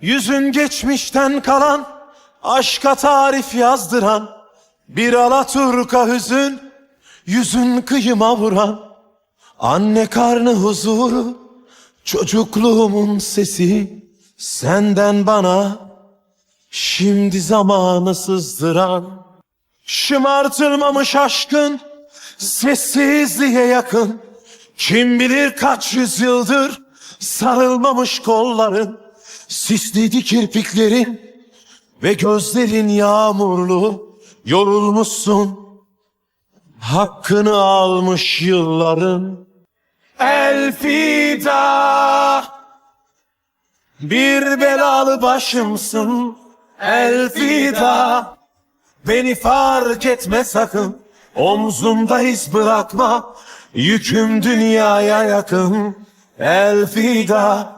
Yüzün geçmişten kalan, aşka tarif yazdıran, bir alaturka hüzün, yüzün kıyıma vuran, anne karnı huzuru, çocukluğumun sesi, senden bana, şimdi zamanı sızdıran, şımartılmamış aşkın, sessizliğe yakın, kim bilir kaç yüzyıldır sarılmamış kolların, sisliydi kirpiklerin ve gözlerin yağmurlu, yorulmuşsun, hakkını almış yılların. Elfida, bir belalı başımsın, elfida. Beni fark etme sakın, omzumda iz bırakma, yüküm dünyaya yakın. Elfida,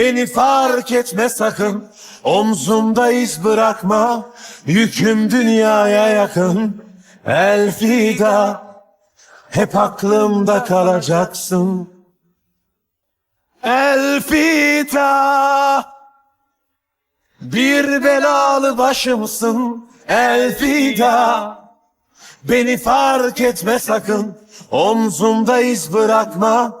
Beni fark etme sakın. Omzumda iz bırakma. Yüküm dünyaya yakın. Elfida Hep aklımda kalacaksın. Elfida Bir belalı başımsın. Elfida Beni fark etme sakın. Omzumda iz bırakma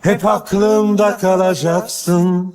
Hep aklımda kalacaksın